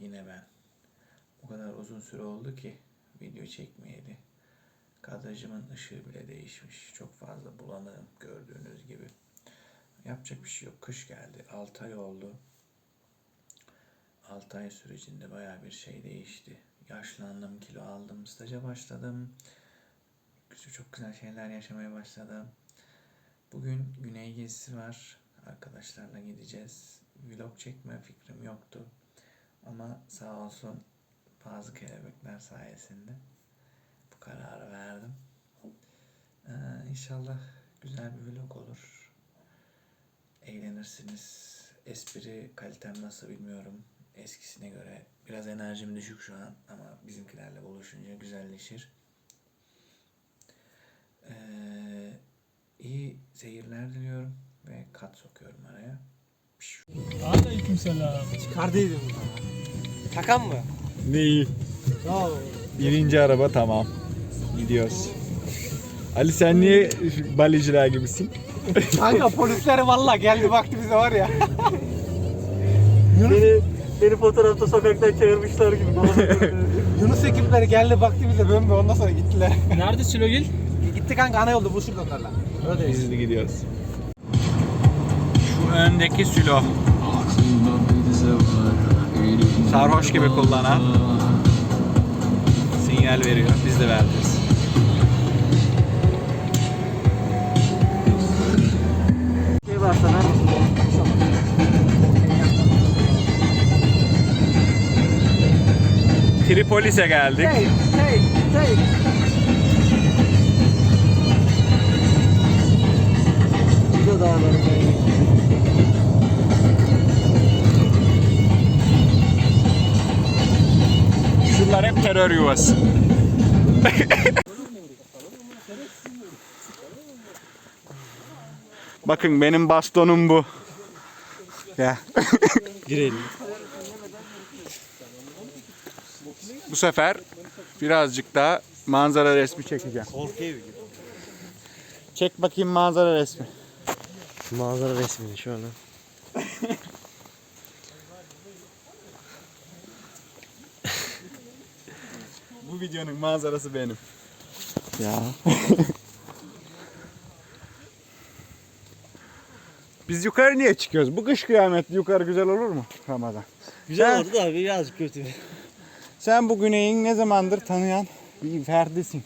yine ben. O kadar uzun süre oldu ki video çekmeyeli. Kadrajımın ışığı bile değişmiş. Çok fazla bulanığım gördüğünüz gibi. Yapacak bir şey yok. Kış geldi. 6 ay oldu. 6 ay sürecinde baya bir şey değişti. Yaşlandım, kilo aldım, staja başladım. Çok güzel şeyler yaşamaya başladım. Bugün Güney gezisi var. Arkadaşlarla gideceğiz. Vlog çekme fikrim yoktu. Ama sağ olsun bazı kelebekler sayesinde bu kararı verdim. Ee, inşallah güzel bir vlog olur. Eğlenirsiniz. Espri kalitem nasıl bilmiyorum. Eskisine göre biraz enerjim düşük şu an ama bizimkilerle buluşunca güzelleşir. Ee, iyi seyirler diliyorum ve kat sokuyorum araya. Aleykümselam. Çıkardıydım. Takan mı? Neyi? Oo. Birinci araba tamam. Gidiyoruz. Ali sen niye baliciler gibisin? Kanka polisler valla geldi baktı bize var ya. beni, beni fotoğrafta sokaktan çağırmışlar gibi. Yunus ekipleri geldi baktı bize bölme ondan sonra gittiler. Nerede Silogil? Gitti kanka ana yolda buluşurdu onlarla. Öyleyiz. Biz de gidiyoruz. Öndeki sülo. Sarhoş gibi kullanan sinyal veriyor. Biz de vereceğiz. Şey var sana. Tripolis'e geldik. Hey, hey, hey. Terör yuvası. Bakın benim bastonum bu. Ya. Girelim. Bu sefer birazcık daha manzara resmi çekeceğim. Çek bakayım manzara resmi. Manzara resmini şu an. Videonun manzarası benim. Ya. Biz yukarı niye çıkıyoruz? Bu kış kıyameti yukarı güzel olur mu Ramazan? Güzel Sen- oldu da birazcık kötü. Sen bu güneyin ne zamandır tanıyan bir ferdisin.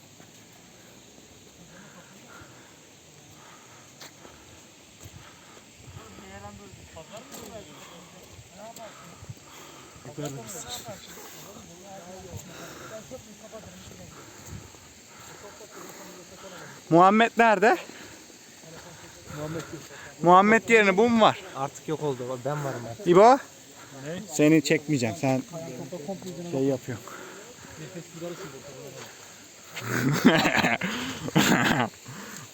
Muhammed nerede? Muhammed yerine bu mu var? Artık yok oldu. Ben varım ben. İbo? Seni çekmeyeceğim. Sen şey yapıyorsun.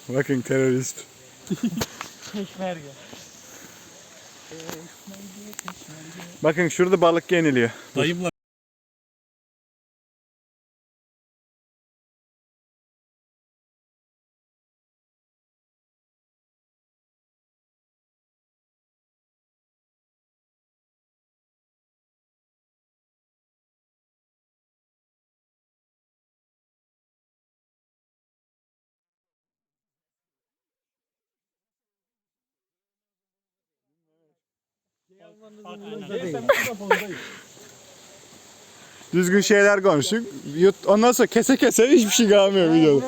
Bakın terörist. Peşmerge. Bakın şurada balık yeniliyor. Dayımla. Düzgün şeyler konuşun. Yut, ondan sonra kese kese hiçbir şey kalmıyor videoda.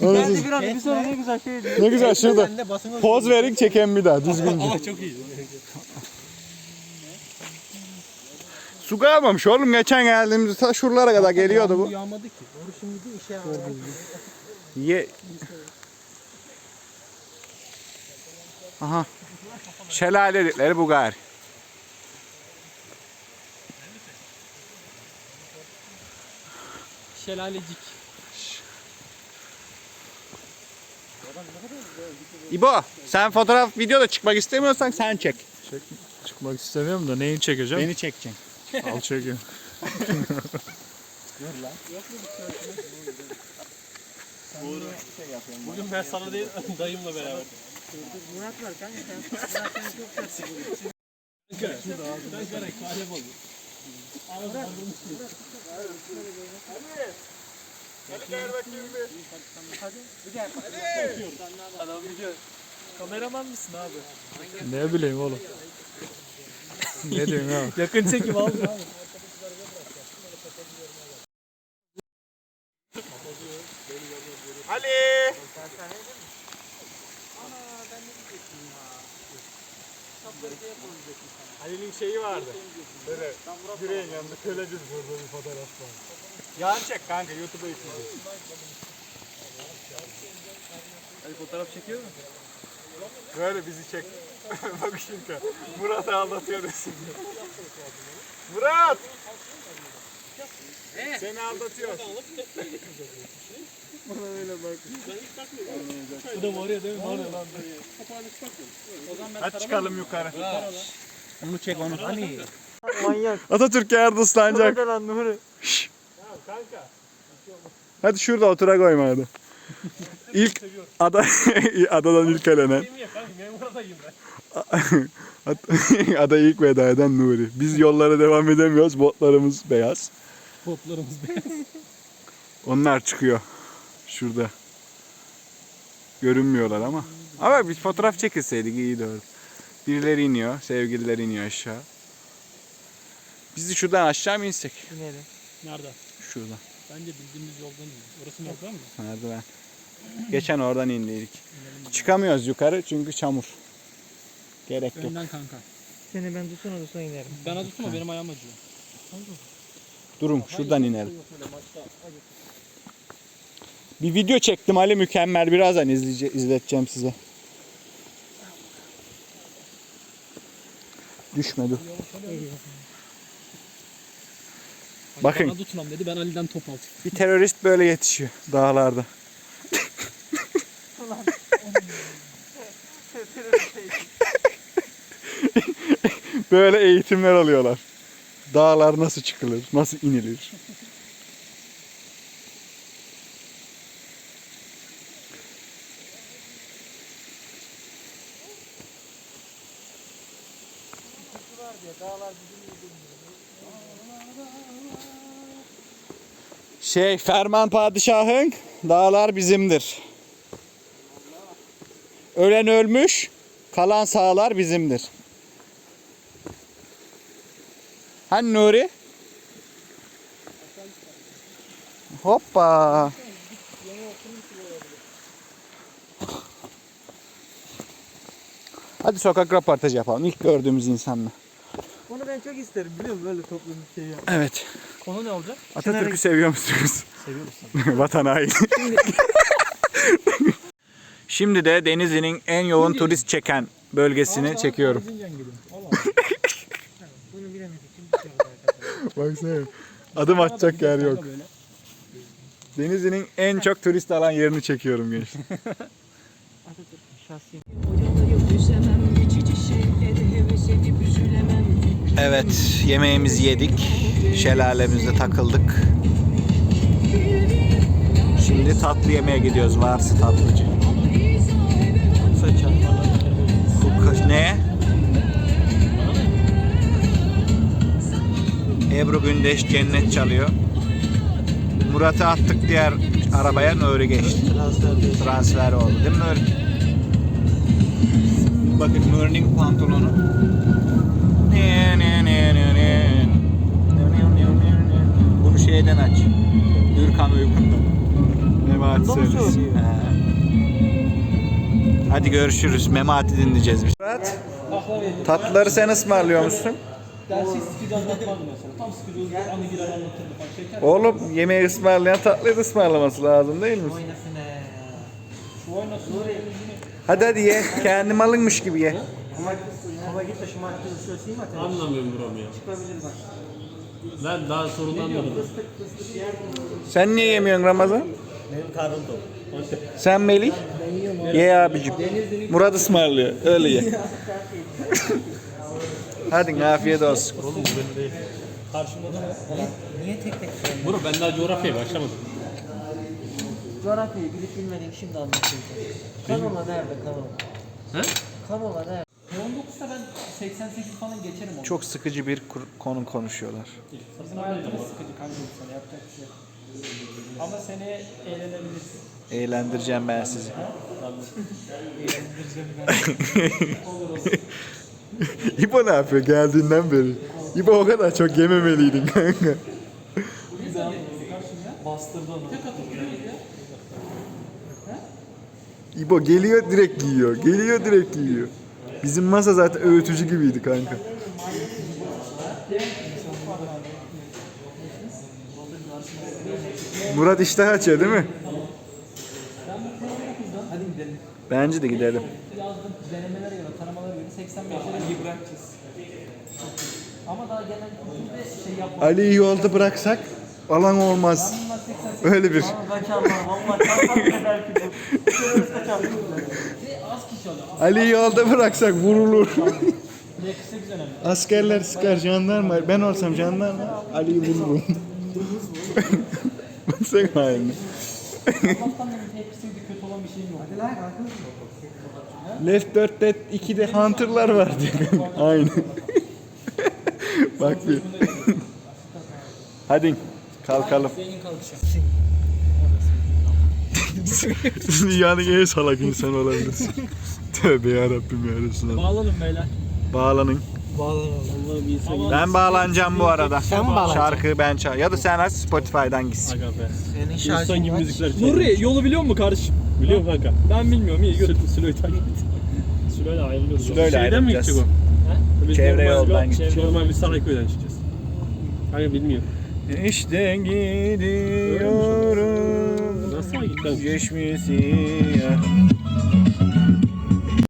Ondan sonra- Geldi biraz bir sonra ne güzel şey. Ne güzel şurada. Ben de Poz verin çeken bir daha düzgünce. Ama çok iyi. Su kalmamış oğlum geçen geldiğimizde ta şuralara kadar geliyordu bu. Yağmadı ki. Doğru şimdi bir işe. Ye. Aha. Şelale dedikleri bu gari. Şelalecik. İbo sen fotoğraf videoda çıkmak istemiyorsan sen çek. Çıkmak istemiyorum da neyi çekeceğim? Beni çekeceksin. Al çekiyorum. Bugün ben sana değil dayımla beraber. Murat var kanka sen. Murat çok tersi. Ankara. Ankara kalem oldu. Adam video. Kameraman mısın abi? Ne bileyim oğlum. ne diyorsun abi? Yakın çekim aldı abi. Vardı. Böyle yüreğin yanında köleciz burada bir fotoğraf var. Yan çek kanka YouTube'a yükleyeceğiz. Hadi fotoğraf çekiyor mu? Böyle bizi çek. Bak şimdi. Murat'ı aldatıyoruz şimdi. Murat! Seni aldatıyor. Bu da var ya değil mi? Var ya lan. Hadi çıkalım yukarı. Onu çek onu. Hani? Atatürk yerde ıslanacak. lan Nuri. Kanka. Hadi şurada otura koyma hadi. İlk ada adadan ilk elenen. Ada ilk veda eden Nuri. Biz yollara devam edemiyoruz. Botlarımız beyaz. Botlarımız beyaz. Onlar çıkıyor. Şurada. Görünmüyorlar ama. Ama bir fotoğraf çekilseydik iyiydi orada. Birileri iniyor. Sevgililer iniyor aşağı. Biz de şuradan aşağı mı insek? Nerede? Şuradan. Bence bildiğimiz yoldan değil. Orası merdiven mi? Merdiven. Geçen oradan indiydik. Çıkamıyoruz yukarı çünkü çamur. Gerek yok. Önden kanka. Seni ben tutsana tutsana inerim. Ben hadi tutma benim ayağım acıyor. Durun şuradan inelim. Bir video çektim Ali mükemmel. Birazdan izleyece izleteceğim size. Düşme dur. Bakın. Bana tutmam dedi ben Ali'den top aldım. Bir terörist böyle yetişiyor dağlarda. böyle eğitimler alıyorlar. Dağlar nasıl çıkılır, nasıl inilir. Şey Ferman Padişah'ın dağlar bizimdir. Ölen ölmüş, kalan sağlar bizimdir. Hani Nuri? Hoppa. Hadi sokak röportajı yapalım. İlk gördüğümüz insanla. Ben çok isterim biliyor musun böyle toplum bir şey ya. Evet. Konu ne olacak? Atatürk'ü seviyor musunuz? Seviyoruz. Vatan haini. Şimdi de Denizli'nin en yoğun turist çeken bölgesini çekiyorum. Bunu bilemedik. Kim tutuyor arkadaşlar? Baksana. Adım atacak yer yok. Denizli'nin en çok turist alan yerini çekiyorum gençler. Atatürk şahsi. Evet, yemeğimizi yedik. Şelalemizde takıldık. Şimdi tatlı yemeğe gidiyoruz. Varsı tatlıcı. Ne? Ebru Gündeş cennet çalıyor. Murat'ı attık diğer arabaya Nuri geçti. Transfer oldu değil mi Nuri? Bakın Nuri'nin pantolonu. Bunu şeyden aç. Gürkan uykunda. Memati söylesin. Hadi görüşürüz. Memati dinleyeceğiz biz. Murat, tatlıları sen ısmarlıyor musun? Dersi sıkıcı anlatmadı mesela. Tam sıkıcı anı girer anlatırdı falan. Şeker. Oğlum yemeği ısmarlayan tatlıyı da ısmarlaması lazım değil mi? Hadi hadi ye. Kendi malınmış gibi ye. Ama, ama git de şu maçta sileyim mi? Anlamıyorum buram ya. Çıkabilir bak. Ben daha sorundan anladım. Sen niye yemiyorsun Ramazan? Benim karnım tok. Sen Melih? Ye abicim. Murat ısmarlıyor. Öyle ye. Hadi afiyet olsun. Oğlum bu benim değil. Karşımda da? Niye tek tek söylüyorsun? Bro ben daha coğrafyaya başlamadım. Coğrafyayı bilip bilmediğini şimdi anlatacağım. Kanola nerede kanola? He? Kanola nerede? 19'da ben 88 falan geçerim onu. Çok sıkıcı bir konu konuşuyorlar. Bizim hayatımız sıkıcı kanka bu sene yapacak bir şey yok. Ama seneye eğlenebilirsin. Eğlendireceğim ben sizi. İbo ne yapıyor geldiğinden beri? İbo o kadar çok yememeliydin kanka. Bastırdı onu. Tek atıp duruyoruz ya. İbo geliyor direkt giyiyor. Geliyor direkt giyiyor. Bizim masa zaten öğütücü gibiydi kanka. Murat iştah açıyor değil mi? Hadi gidelim. Bence de gidelim. Yazdım denemelere göre, taramalara göre 85'lere iyi bırakacağız. Ama daha gelen kültürde şey yapmadık. Ali'yi yolda bıraksak alan olmaz. Bunlar 88 Öyle bir. kaçarlar valla kaçar bile belki bu. Terörist kaçar. Ve az kişi oluyor. Ali'yi yolda bıraksak vurulur. 48 önemli. Askerler sıkar jandarma. Ben olsam jandarma Ali'yi vururum. Baksana haline. Allah'tan kötü olan bir şeyim yok. Hadi lan Left 4'te 2'de Hunter'lar var diyor. Aynı. Bak bir. Hadi kalkalım. Zengin kalkacağım. Dünyanın en salak insanı olabilirsin. Tövbe yarabbim ya Resulallah. Bağlanın beyler. Bağlanın. Bağlanın. Allah'ım insan. Ben bağlanacağım bu arada. Sen mi bağlanacaksın? Şarkıyı ben çal. Ya da sen aç Spotify'dan gitsin. Aga be. Senin şarkın gibi müzikler Nuri yolu biliyor musun kardeşim? Biliyorum kanka. Ben bilmiyorum iyi götür. Sülo'yu takip et. Sülo'yla ayrılıyoruz. Sülo'yla Şeyden mi ayrılacağız. gidecek o? Biz Çevre normal- yoldan yok, gideceğiz. Normal bir Sarıköy'den çıkacağız. Kanka bilmiyorum. İşte gidiyorum. Nasıl gitmem? Geçmişi